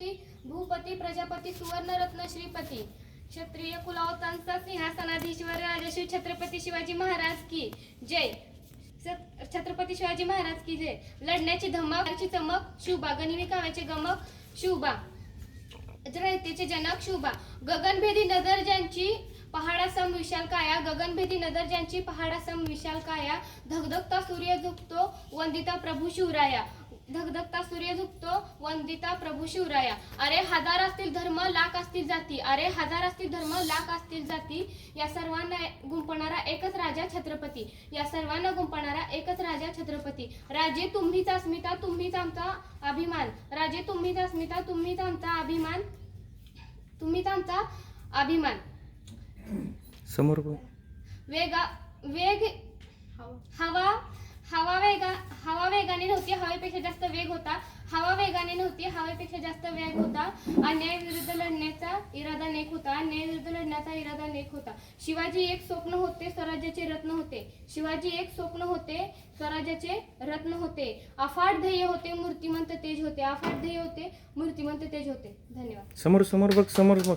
भूपती प्रजापती सुवर्णरत्न श्रीपती. क्षत्रिय कुलावतांचा सिंहासनाधीश्वर राजश्री छत्रपती शिवाजी महाराज की जय. छत्रपती शिवाजी महाराज की जय. लढण्याची धमक चमक शुभा. गनिमी काव्याचे गमक शुभा. रयतेचे जनक शुभा. गगनभेदी नजर ज्यांची पहाडासम विशाल काया गगनभेदी नजर ज्यांची पहाडासम विशाल काया धगधगता सूर्य झुकतो वंदिता प्रभू शिवराया. धगधगता सूर्य झुकतो वंदिता प्रभू शिवराया. अरे हजार असतील धर्म लाख असतील जाती. अरे हजार असतील धर्म लाख असतील जाती. या सर्वांना गुंपणारा एकच राजा छत्रपती. या सर्वांना गुंपणारा एकच राजा छत्रपती. राजे तुम्हीच अस्मिता तुम्हीच आमचा अभिमान. राजे तुम्हीच अस्मिता तुम्हीच आमचा अभिमान. तुम्हीच आमचा अभिमान. समोर. वेगा वेग हवा हवा वेगा हवा वेगाने नव्हती हवेपेक्षा जास्त वेग होता. हवा वेगाने नव्हती हवेपेक्षा जास्त वेग होता. अन्याय विरुद्ध लढण्याचा इरादा नेक होता. अन्याय विरुद्ध लढण्याचा इरादा नेक होता. शिवाजी एक स्वप्न होते स्वराज्याचे रत्न होते. शिवाजी एक स्वप्न होते स्वराज्याचे रत्न होते. अफाट ध्येय होते मूर्तिमंत तेज होते. अफाट ध्येय होते मूर्तिमंत तेज होते. धन्यवाद. समोर समोर बघ समोर बघ.